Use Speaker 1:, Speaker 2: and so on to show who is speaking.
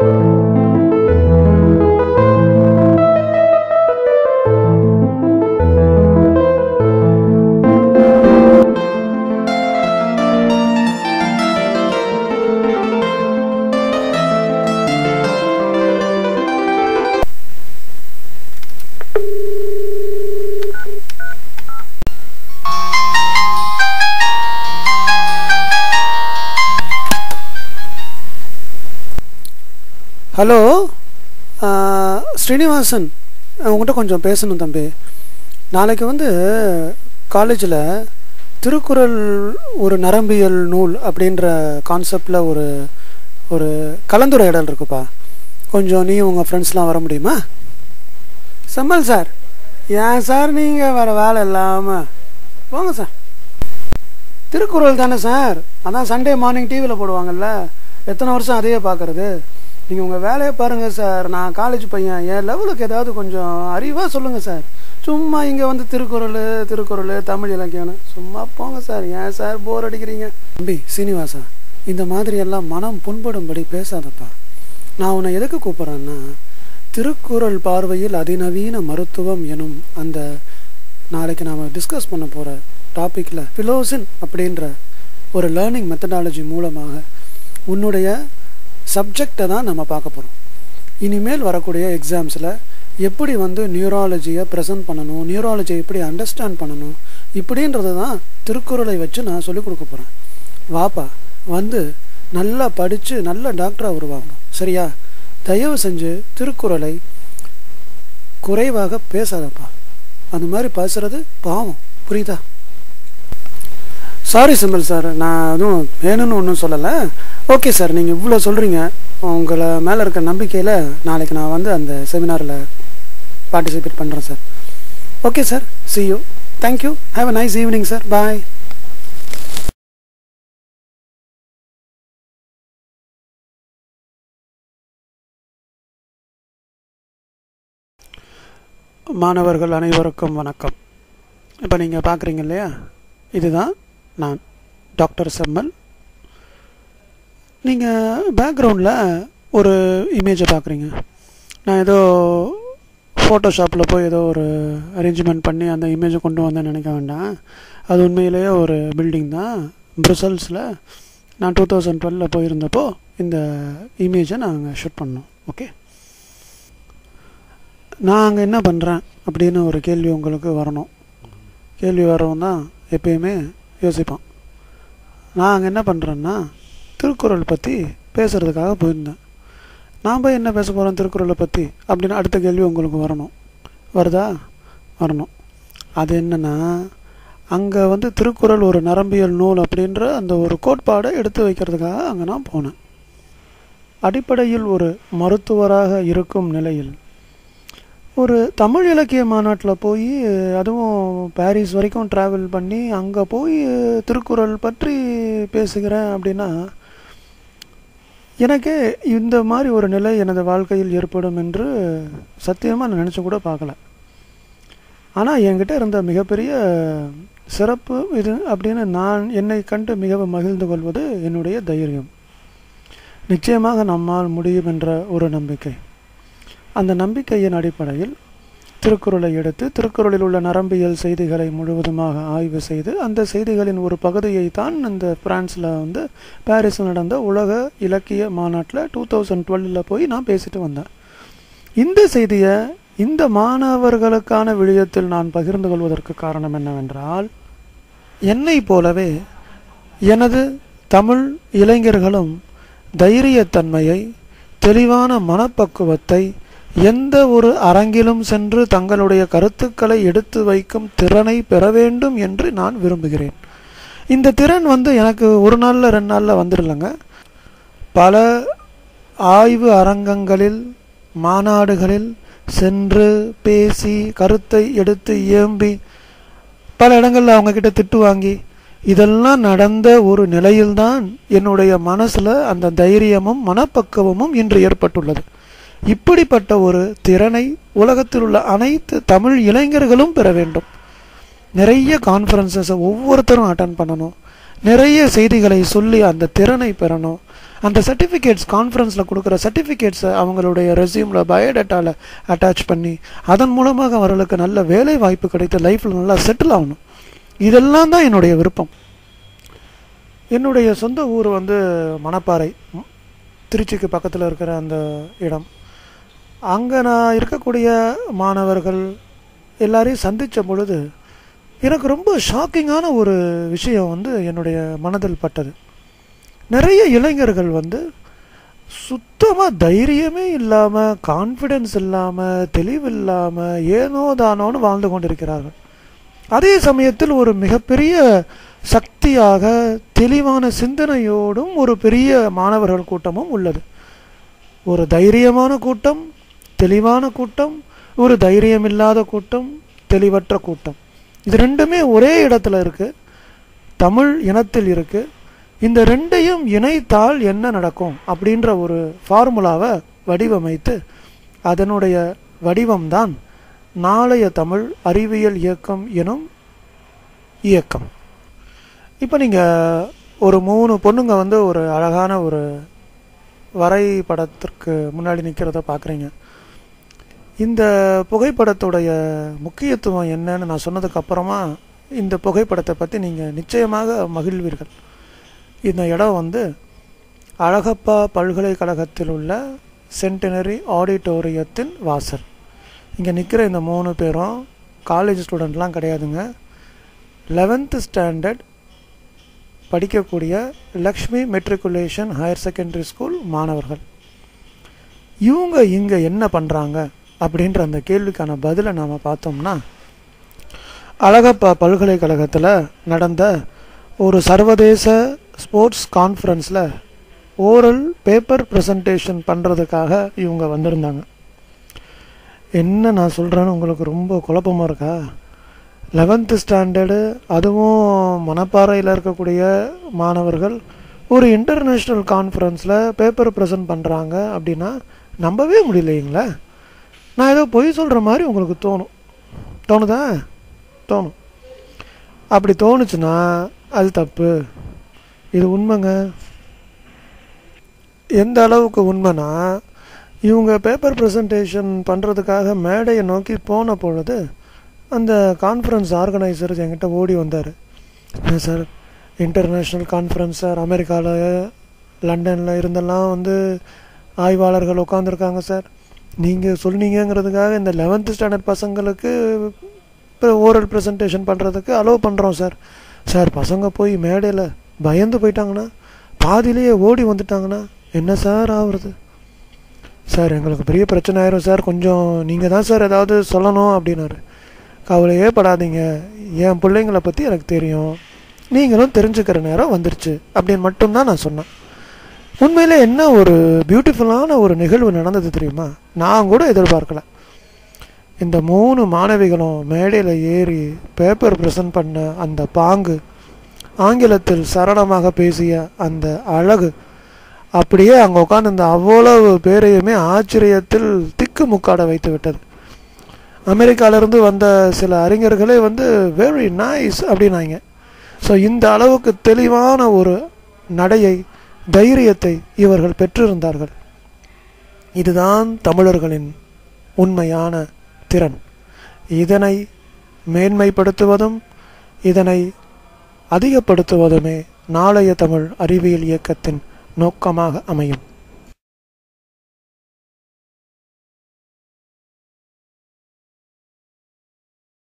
Speaker 1: thank you hello Srinivasan உங்கள்கிட்ட கொஞ்சம் பேசணும் தம்பி. நாளைக்கு வந்து காலேஜில் திருக்குறள் ஒரு நரம்பியல் நூல் அப்படின்ற கான்செப்டில் ஒரு ஒரு கலந்துரையாடல் இருக்குப்பா. கொஞ்சம் நீ உங்கள் ஃப்ரெண்ட்ஸ்லாம் வர முடியுமா? செம்மல் சார் ஏன் சார் நீங்கள் வேறு வேலை இல்லாமல் போங்க சார். திருக்குறள் தானே சார்? அதான் சண்டே மார்னிங் டிவியில் போடுவாங்கல்ல எத்தனை வருஷம் அதையே பார்க்குறது? நீங்கள் உங்கள் வேலையை பாருங்கள் சார். நான் காலேஜ் பையன். என் லெவலுக்கு ஏதாவது கொஞ்சம் அறிவாக சொல்லுங்கள் சார். சும்மா இங்கே வந்து திருக்குறள் திருக்குறள் தமிழ் இலக்கியம்னு. சும்மா போங்க சார். ஏன் சார் போர் அடிக்கிறீங்க? தம்பி சீனிவாசா இந்த மாதிரி எல்லாம் மனம் புண்படும்படி பேசாதப்பா. நான் உன்னை எதுக்கு கூப்பிட்றேன்னா திருக்குறள் பார்வையில் அதிநவீன மருத்துவம் எனும் அந்த நாளைக்கு நாம் டிஸ்கஸ் பண்ண போகிற டாப்பிக்கில் ஃபிலோசின் அப்படின்ற ஒரு லேர்னிங் மெத்தடாலஜி மூலமாக உன்னுடைய சப்ஜெக்டை தான் நம்ம பார்க்க போகிறோம் இனிமேல் வரக்கூடிய எக்ஸாம்ஸில் எப்படி வந்து நியூராலஜியை ப்ரெசன்ட் பண்ணணும் நியூராலஜியை எப்படி அண்டர்ஸ்டாண்ட் பண்ணணும் இப்படின்றது தான் திருக்குறளை வச்சு நான் சொல்லிக் கொடுக்க போகிறேன் வாப்பா வந்து நல்லா படித்து நல்ல டாக்டராக உருவாகணும். சரியா? தயவு செஞ்சு திருக்குறளை குறைவாக பேசாதப்பா. அந்த மாதிரி பேசுகிறது பாவம். புரியுதா? சாரி சிம்பிள் சார் நான் அதுவும் வேணும்னு ஒன்றும் சொல்லலை. ஓகே சார் நீங்கள் இவ்வளோ சொல்கிறீங்க உங்களை மேலே இருக்க நம்பிக்கையில் நாளைக்கு நான் வந்து அந்த செமினாரில் பார்ட்டிசிபேட் பண்ணுறேன் sir. Okay sir see you thank you have a nice evening sir bye மாணவர்கள் அனைவருக்கும் வணக்கம். இப்போ நீங்கள் பார்க்குறீங்க இல்லையா? இதுதான் நான் டாக்டர் செம்மல். நீங்கள் பேக்ரவுண்டில் ஒரு இமேஜை பார்க்குறீங்க நான் ஏதோ ஃபோட்டோஷாப்பில் போய் ஏதோ ஒரு அரேஞ்ச்மெண்ட் பண்ணி அந்த இமேஜை கொண்டு வந்தேன்னு நினைக்க வேண்டாம். அது உண்மையிலேயே ஒரு பில்டிங் தான். ப்ரிசல்ஸில் நான் டூ தௌசண்ட் டுவெலில் போயிருந்தப்போ இந்த இமேஜை நாங்கள் ஷூட் பண்ணோம். ஓகே நான் அங்கே என்ன பண்ணுறேன் அப்படின்னு ஒரு கேள்வி உங்களுக்கு வரணும். கேள்வி வரவும் தான் எப்பயுமே யோசிப்பான். நான் அங்கே என்ன பண்ணுறேன்னா திருக்குறள் பற்றி பேசுகிறதுக்காக போயிருந்தேன். நாம் போய் என்ன பேச போகிறோம் திருக்குறளை பற்றி அப்படின்னு அடுத்த கேள்வி உங்களுக்கு வரணும். வருதா? வரணும். அது என்னென்னா அங்கே வந்து திருக்குறள் ஒரு நரம்பியல் நூல் அப்படின்ற அந்த ஒரு கோட்பாடை எடுத்து வைக்கிறதுக்காக அங்கே நான் போனேன். அடிப்படையில் ஒரு மருத்துவராக இருக்கும் நிலையில் ஒரு தமிழ் இலக்கிய மாநாட்டில் போய் அதுவும் பாரிஸ் வரைக்கும் ட்ராவல் பண்ணி அங்கே போய் திருக்குறள் பற்றி பேசுகிறேன் அப்படின்னா எனக்கு இந்த மாதிரி ஒரு நிலை எனது வாழ்க்கையில் ஏற்படும் என்று சத்தியமாக நான் நினச்சி கூட பார்க்கல. ஆனால் என்கிட்ட இருந்த மிகப்பெரிய சிறப்பு இது அப்படின்னு நான் என்னை கண்டு மிகவும் மகிழ்ந்து கொள்வது என்னுடைய தைரியம். நிச்சயமாக நம்மால் முடியும் என்ற ஒரு நம்பிக்கை. அந்த நம்பிக்கையின் அடிப்படையில் திருக்குறளை எடுத்து திருக்குறளில் உள்ள நரம்பியல் செய்திகளை முழுவதுமாக ஆய்வு செய்து அந்த செய்திகளின் ஒரு பகுதியை தான் இந்த பிரான்ஸில் வந்து பாரிஸில் நடந்த உலக இலக்கிய மாநாட்டில் டூ தௌசண்ட் டுவெல்லில் போய் நான் பேசிட்டு வந்தேன். இந்த செய்தியை இந்த மாணவர்களுக்கான விடயத்தில் நான் பகிர்ந்து கொள்வதற்கு காரணம் என்னவென்றால் என்னை போலவே எனது தமிழ் இளைஞர்களும் தைரியத்தன்மையை தெளிவான மனப்பக்குவத்தை எந்த ஒரு அரங்கிலும் சென்று தங்களுடைய கருத்துக்களை எடுத்து வைக்கும் திறனை பெற வேண்டும் என்று நான் விரும்புகிறேன். இந்த திறன் வந்து எனக்கு ஒரு நாளில் ரெண்டு நாளில் வந்துடலைங்க பல ஆய்வு அரங்கங்களில் மாநாடுகளில் சென்று பேசி கருத்தை எடுத்து இயம்பி பல இடங்களில் அவங்கக்கிட்ட திட்டு வாங்கி இதெல்லாம் நடந்த ஒரு நிலையில்தான் என்னுடைய மனசில் அந்த தைரியமும் மனப்பக்குவமும் இன்று ஏற்பட்டுள்ளது. இப்படிப்பட்ட ஒரு திறனை உலகத்தில் உள்ள அனைத்து தமிழ் இளைஞர்களும் பெற வேண்டும். நிறைய கான்ஃபரன்சஸை ஒவ்வொருத்தரும் அட்டன் பண்ணணும். நிறைய செய்திகளை சொல்லி அந்த திறனை பெறணும். அந்த சர்டிஃபிகேட்ஸ் கான்ஃபரன்ஸில் கொடுக்குற சர்டிஃபிகேட்ஸை அவங்களுடைய ரெசியூமில் பயோடேட்டாவில் அட்டாச் பண்ணி அதன் மூலமாக அவர்களுக்கு நல்ல வேலை வாய்ப்பு கிடைத்து லைஃப்பில் நல்லா செட்டில் ஆகணும். இதெல்லாம் தான் என்னுடைய விருப்பம். என்னுடைய சொந்த ஊர் வந்து மணப்பாறை. திருச்சிக்கு பக்கத்தில் இருக்கிற அந்த இடம். அங்கே நான் இருக்கக்கூடிய மாணவர்கள் எல்லாரையும் சந்தித்த பொழுது எனக்கு ரொம்ப ஷாக்கிங்கான ஒரு விஷயம் வந்து என்னுடைய மனதில் பட்டது. நிறைய இளைஞர்கள் வந்து சுத்தமாக தைரியமே இல்லாமல் கான்ஃபிடென்ஸ் இல்லாமல் தெளிவு இல்லாமல் ஏனோ தானோன்னு வாழ்ந்து கொண்டிருக்கிறார்கள். அதே சமயத்தில் ஒரு மிகப்பெரிய சக்தியாக தெளிவான சிந்தனையோடும் ஒரு பெரிய மாணவர்கள் கூட்டமும் உள்ளது. ஒரு தைரியமான கூட்டம் தெளிவான கூட்டம் ஒரு தைரியம் இல்லாத கூட்டம் தெளிவற்ற கூட்டம். இது ரெண்டுமே ஒரே இடத்துல இருக்குது தமிழ் இனத்தில் இருக்குது இந்த ரெண்டையும் இணைத்தால் என்ன நடக்கும் அப்படின்ற ஒரு ஃபார்முலாவை வடிவமைத்து அதனுடைய வடிவம்தான் நாளைய தமிழ் அறிவியல் இயக்கம் எனும் இயக்கம். இப்போ நீங்கள் ஒரு மூணு பொண்ணுங்க வந்து ஒரு அழகான ஒரு வரைபடத்திற்கு முன்னாடி நிற்கிறத பார்க்குறீங்க இந்த புகைப்படத்துடைய முக்கியத்துவம் என்னன்னு நான் சொன்னதுக்கு அப்புறமா இந்த புகைப்படத்தை பற்றி நீங்கள் நிச்சயமாக மகிழ்வீர்கள். இந்த இடம் வந்து அழகப்பா பல்கலைக்கழகத்தில் உள்ள சென்டினரி ஆடிட்டோரியத்தின் வாசல். இங்கே நிற்கிற இந்த மூணு பேரும் காலேஜ் ஸ்டூடெண்ட்லாம் கிடையாதுங்க. லெவன்த்து ஸ்டாண்டர்ட் படிக்கக்கூடிய Lakshmi matriculation higher secondary school மாணவர்கள். இவங்க இங்கே என்ன பண்ணுறாங்க அப்படின்ற அந்த கேள்விக்கான பதிலை நாம் பார்த்தோம்னா அழகப்பா பல்கலைக்கழகத்தில் நடந்த ஒரு சர்வதேச ஸ்போர்ட்ஸ் கான்ஃபரன்ஸில் ஓரல் பேப்பர் ப்ரெசன்டேஷன் பண்ணுறதுக்காக இவங்க வந்திருந்தாங்க. என்ன நான் சொல்கிறேன்னு உங்களுக்கு ரொம்ப குழப்பமாக இருக்கா? லெவன்த்து ஸ்டாண்டர்டு அதுவும் மணப்பாறையில் இருக்கக்கூடிய மாணவர்கள் ஒரு இன்டர்நேஷ்னல் கான்ஃபரன்ஸில் பேப்பர் ப்ரெசன்ட் பண்ணுறாங்க அப்படின்னா நம்பவே முடியலைங்களே. நான் ஏதோ பொய் சொல்கிற மாதிரி உங்களுக்கு தோணும். தோணுதா? தோணும். அப்படி தோணுச்சுன்னா அது தப்பு. இது உண்மைங்க. எந்த அளவுக்கு உண்மைனா இவங்க பேப்பர் ப்ரெசன்டேஷன் பண்ணுறதுக்காக மேடையை நோக்கி போன பொழுது அந்த கான்ஃபரன்ஸ் ஆர்கனைசர் என்கிட்ட ஓடி வந்தார். சார் இன்டர்நேஷ்னல் கான்ஃபரன்ஸ் சார் அமெரிக்காவில் லண்டனில் இருந்தெல்லாம் வந்து ஆய்வாளர்கள் உட்காந்துருக்காங்க சார் நீங்கள் சொன்னீங்கங்கிறதுக்காக இந்த லெவன்த்து ஸ்டாண்டர்ட் பசங்களுக்கு ஓரல் ப்ரெசன்டேஷன் பண்ணுறதுக்கு அலோவ் பண்ணுறோம் சார் சார் பசங்க போய் மேடையில் பயந்து போயிட்டாங்கன்னா பாதியிலேயே ஓடி வந்துட்டாங்கன்னா என்ன சார் ஆகுறது சார் எங்களுக்கு பெரிய பிரச்சனை ஆயிரும் சார் கொஞ்சம் நீங்கள் தான் சார் ஏதாவது சொல்லணும் அப்படின்னாரு. கவலையே படாதீங்க. என் பிள்ளைங்கள பற்றி எனக்கு தெரியும். நீங்களும் தெரிஞ்சுக்கிற நேரம் வந்துருச்சு அப்படின்னு மட்டும்தான் நான் சொன்னேன். உண்மையில் என்ன ஒரு பியூட்டிஃபுல்லான ஒரு நிகழ்வு நடந்தது தெரியுமா? நான் கூட எதிர்பார்க்கல. இந்த மூணு மாணவிகளும் மேடையில் ஏறி பேப்பர் ப்ரெசன்ட் பண்ண அந்த பாங்கு ஆங்கிலத்தில் சரளமாக பேசிய அந்த அழகு அப்படியே அங்கே உட்காந்து அவ்வளவு பேரையுமே ஆச்சரியத்தில் திக்கு முக்காட வைத்து விட்டது. அமெரிக்காவிலேருந்து வந்த சில அறிஞர்களே வந்து வெரி நைஸ் அப்படின்னாங்க. ஸோ இந்த அளவுக்கு தெளிவான ஒரு நடையை தைரியத்தை இவர்கள் பெற்றிருந்தார்கள். இதுதான் தமிழர்களின் உண்மையான திறன். இதனை மேன்மைப்படுத்துவதும் இதனை அதிகப்படுத்துவதுமே நாளைய தமிழ் அறிவியல் இயக்கத்தின் நோக்கமாக அமையும்.